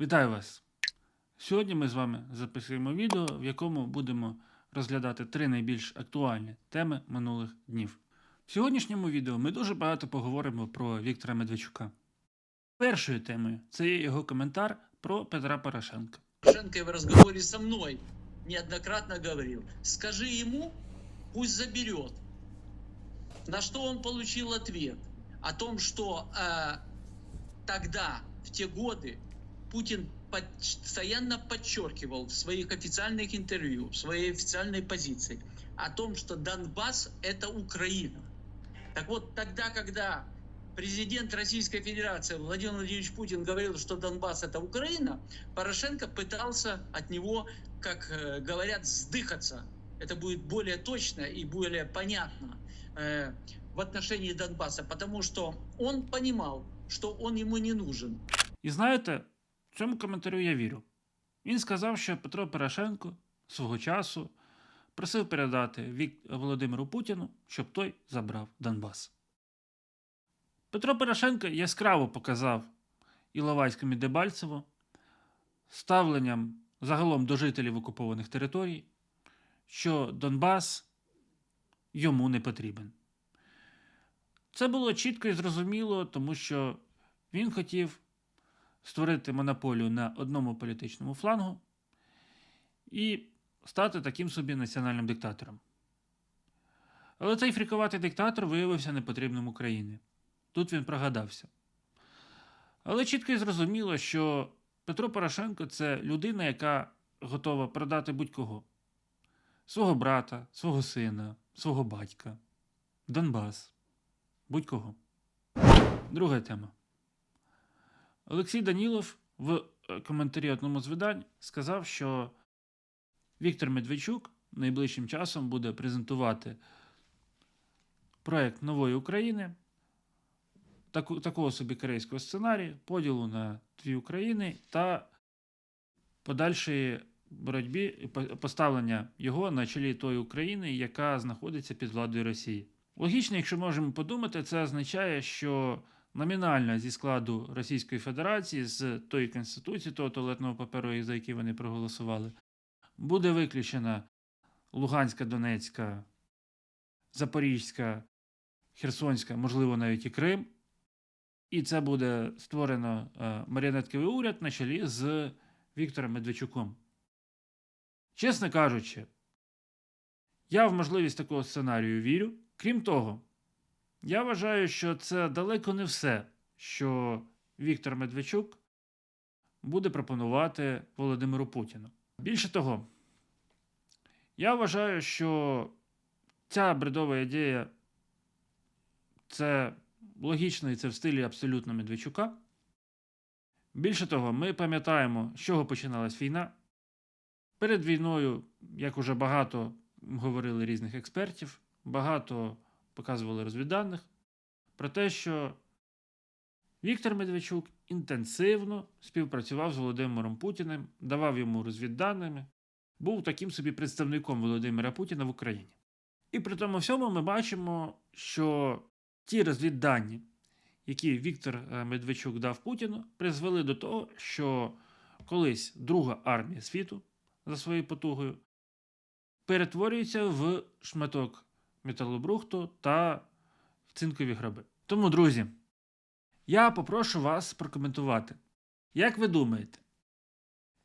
Вітаю вас! Сьогодні ми з вами записуємо відео, в якому будемо розглядати три найбільш актуальні теми минулих днів. В сьогоднішньому відео ми дуже багато поговоримо про Віктора Медведчука. Першою темою це є його коментар про Петра Порошенка. Порошенко в разговоре со мной неоднократно говорил, скажи ему, пусть заберет. На что он получил ответ? О том, что э, тогда, в те годы, Путин постоянно подчеркивал в своих официальных интервью, в своей официальной позиции, о том, что Донбасс это Украина. Так вот, тогда, когда президент Российской Федерации Владимир Владимирович Путин говорил, что Донбасс это Украина, Порошенко пытался от него, как э, говорят, сдыхаться. Это будет более точно и более понятно э, в отношении Донбасса, потому что он понимал, что он ему не нужен. І знаєте, цьому коментарю я вірю. Він сказав, що Петро Порошенко свого часу просив передати Вік... Володимиру Путіну, щоб той забрав Донбас. Петро Порошенко яскраво показав Іловайському і Дебальцево ставленням загалом до жителів окупованих територій, що Донбас йому не потрібен. Це було чітко і зрозуміло, тому що він хотів створити монополію на одному політичному флангу і стати таким собі національним диктатором. Але цей фрікуватий диктатор виявився непотрібним Україні. Тут він прогадався. Але чітко і зрозуміло, що Петро Порошенко це людина, яка готова продати будь-кого: свого брата, свого сина, свого батька, Донбас, будь-кого. Друга тема. Олексій Данілов в е, коментарі одному з видань сказав, що Віктор Медведчук найближчим часом буде презентувати проект нової України, такого собі корейського сценарію, поділу на дві України та подальшої боротьбі поставлення його на чолі тої України, яка знаходиться під владою Росії. Логічно, якщо можемо подумати, це означає, що номінально зі складу Російської Федерації з тої конституції, того туалетного паперу, за який вони проголосували, буде виключена Луганська, Донецька, Запорізька, Херсонська, можливо, навіть і Крим. І це буде створено е, маріонетковий уряд на чолі з Віктором Медведчуком. Чесно кажучи, я в можливість такого сценарію вірю. Крім того, я вважаю, що це далеко не все, що Віктор Медведчук буде пропонувати Володимиру Путіну. Більше того, я вважаю, що ця бредова ідея це логічно і це в стилі абсолютно Медведчука. Більше того, ми пам'ятаємо, з чого починалась війна. Перед війною, як уже багато говорили різних експертів, багато показували розвідданих про те, що Віктор Медведчук інтенсивно співпрацював з Володимиром Путіним, давав йому розвідданими, був таким собі представником Володимира Путіна в Україні. І при тому всьому ми бачимо, що ті розвіддані, які Віктор е, Медведчук дав Путіну, призвели до того, що колись друга армія світу за своєю потугою перетворюється в шматок металобрухту та цинкові гроби. Тому, друзі, я попрошу вас прокоментувати. Як ви думаєте,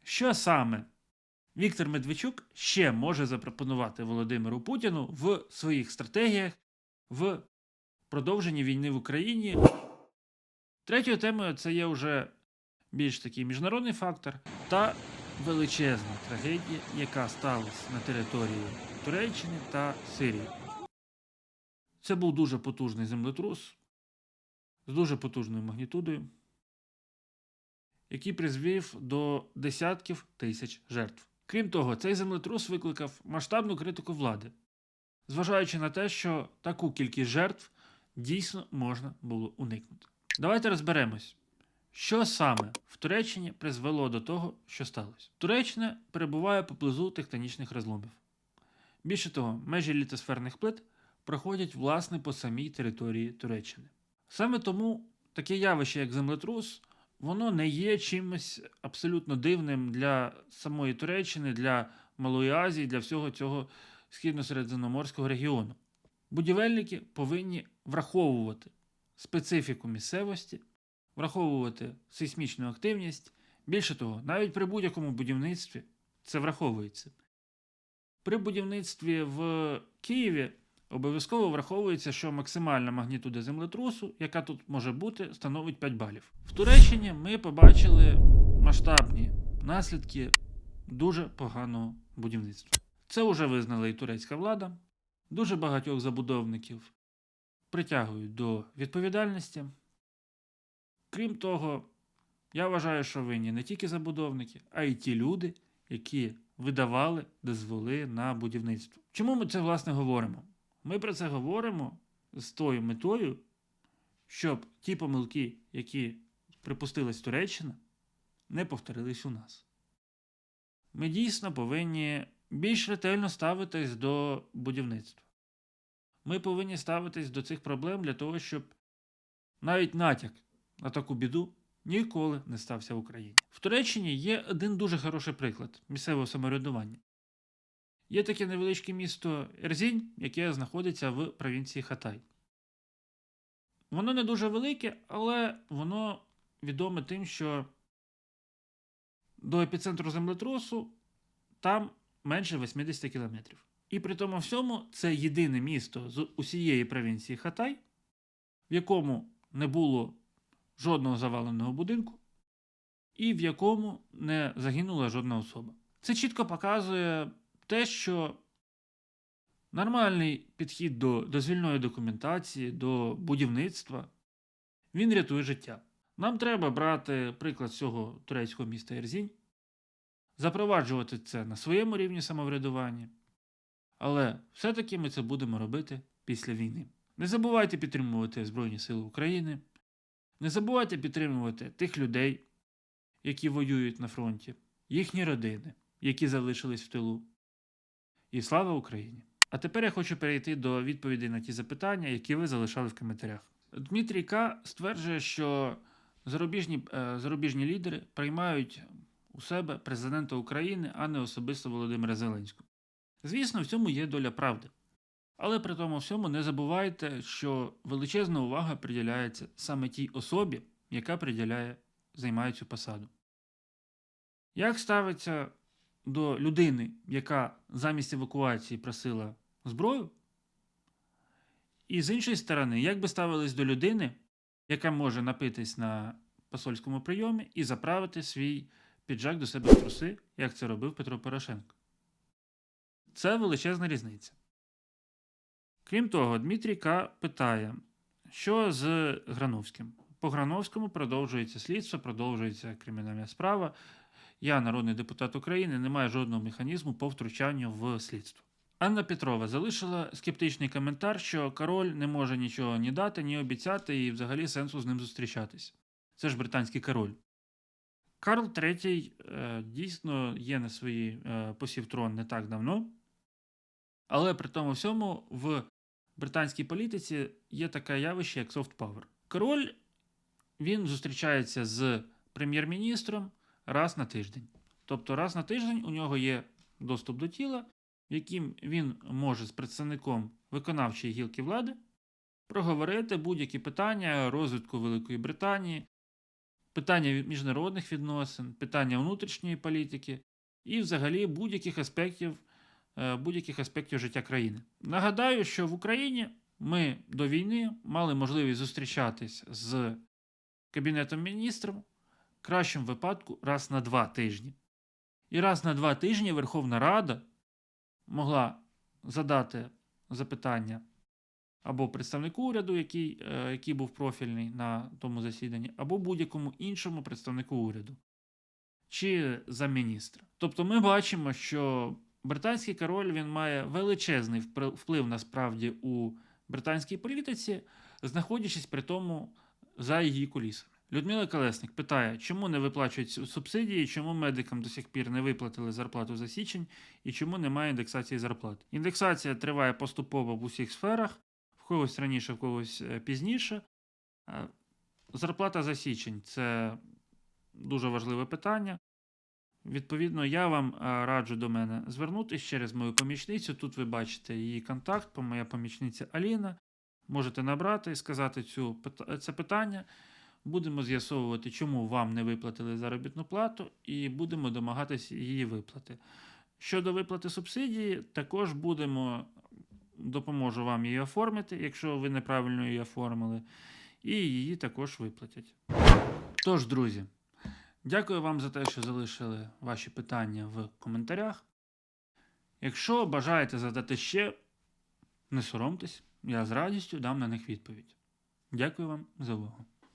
що саме Віктор Медведчук ще може запропонувати Володимиру Путіну в своїх стратегіях в продовженні війни в Україні? Третьою темою це є вже більш такий міжнародний фактор та величезна трагедія, яка сталася на території Туреччини та Сирії. Це був дуже потужний землетрус з дуже потужною магнітудою, який призвів до десятків тисяч жертв. Крім того, цей землетрус викликав масштабну критику влади, зважаючи на те, що таку кількість жертв дійсно можна було уникнути. Давайте розберемось, що саме в Туреччині призвело до того, що сталося. Туреччина перебуває поблизу тектонічних розломів. Більше того, межі літосферних плит проходять власне по самій території Туреччини. Саме тому таке явище, як землетрус, воно не є чимось абсолютно дивним для самої Туреччини, для Малої Азії, для всього цього східно-середземноморського регіону. Будівельники повинні враховувати специфіку місцевості, враховувати сейсмічну активність. Більше того, навіть при будь-якому будівництві це враховується. При будівництві в Києві обов'язково враховується, що максимальна магнітуда землетрусу, яка тут може бути, становить 5 балів. В Туреччині ми побачили масштабні наслідки дуже поганого будівництва. Це вже визнала і турецька влада. Дуже багатьох забудовників притягують до відповідальності. Крім того, я вважаю, що винні не тільки забудовники, а й ті люди, які видавали дозволи на будівництво. Чому ми це власне говоримо? Ми про це говоримо з тою метою, щоб ті помилки, які припустилась Туреччина, не повторились у нас. Ми дійсно повинні більш ретельно ставитись до будівництва. Ми повинні ставитись до цих проблем для того, щоб навіть натяк на таку біду ніколи не стався в Україні. В Туреччині є один дуже хороший приклад місцевого самоврядування. Є таке невеличке місто Ерзінь, яке знаходиться в провінції Хатай. Воно не дуже велике, але воно відоме тим, що до епіцентру землетрусу там менше 80 кілометрів. І при тому всьому це єдине місто з усієї провінції Хатай, в якому не було жодного заваленого будинку, і в якому не загинула жодна особа. Це чітко показує те, що нормальний підхід до дозвільної документації, до будівництва, він рятує життя. Нам треба брати приклад цього турецького міста Ерзінь, запроваджувати це на своєму рівні самоврядування, але все-таки ми це будемо робити після війни. Не забувайте підтримувати Збройні Сили України, не забувайте підтримувати тих людей, які воюють на фронті, їхні родини, які залишились в тилу. І слава Україні! А тепер я хочу перейти до відповідей на ті запитання, які ви залишали в коментарях. Дмитрій К. стверджує, що зарубіжні, е, зарубіжні лідери приймають у себе президента України, а не особисто Володимира Зеленського. Звісно, в цьому є доля правди. Але при тому всьому не забувайте, що величезна увага приділяється саме тій особі, яка приділяє, займає цю посаду. Як ставиться до людини, яка замість евакуації просила зброю? І з іншої сторони, як би ставились до людини, яка може напитись на посольському прийомі і заправити свій піджак до себе в труси, як це робив Петро Порошенко? Це величезна різниця. Крім того, Дмитрій К. питає, що з Грановським? По Грановському продовжується слідство, продовжується кримінальна справа. Я, народний депутат України, не маю жодного механізму по втручанню в слідство. Анна Петрова залишила скептичний коментар, що король не може нічого ні дати, ні обіцяти, і взагалі сенсу з ним зустрічатись. Це ж британський король. Карл III е, дійсно є на своїй е, посів трон не так давно, але при тому всьому в британській політиці є таке явище, як soft power. Король він зустрічається з прем'єр-міністром раз на тиждень. Тобто, раз на тиждень у нього є доступ до тіла, в яким він може з представником виконавчої гілки влади проговорити будь-які питання розвитку Великої Британії, питання міжнародних відносин, питання внутрішньої політики і взагалі будь-яких аспектів, е, будь-яких аспектів життя країни. Нагадаю, що в Україні ми до війни мали можливість зустрічатись з Кабінетом міністрів кращому випадку раз на два тижні. І раз на два тижні Верховна Рада могла задати запитання або представнику уряду, який, е, який був профільний на тому засіданні, або будь-якому іншому представнику уряду чи замміністра. Тобто ми бачимо, що британський король він має величезний вплив насправді у британській політиці, знаходячись при тому за її кулісами. Людмила Колесник питає, чому не виплачують субсидії, чому медикам до сих пір не виплатили зарплату за січень і чому немає індексації зарплат. Індексація триває поступово в усіх сферах, в когось раніше, в когось е, пізніше. Е, Зарплата за січень це дуже важливе питання. Відповідно, я вам е, раджу до мене звернутися через мою помічницю. Тут ви бачите її контакт, моя помічниця Аліна. Можете набрати і сказати цю, це питання. Будемо з'ясовувати, чому вам не виплатили заробітну плату, і будемо домагатися її виплати. Щодо виплати субсидії, також будемо допоможу вам її оформити, якщо ви неправильно її оформили, і її також виплатять. Тож, друзі, дякую вам за те, що залишили ваші питання в коментарях. Якщо бажаєте задати ще, не соромтесь, я з радістю дам на них відповідь. Дякую вам за увагу.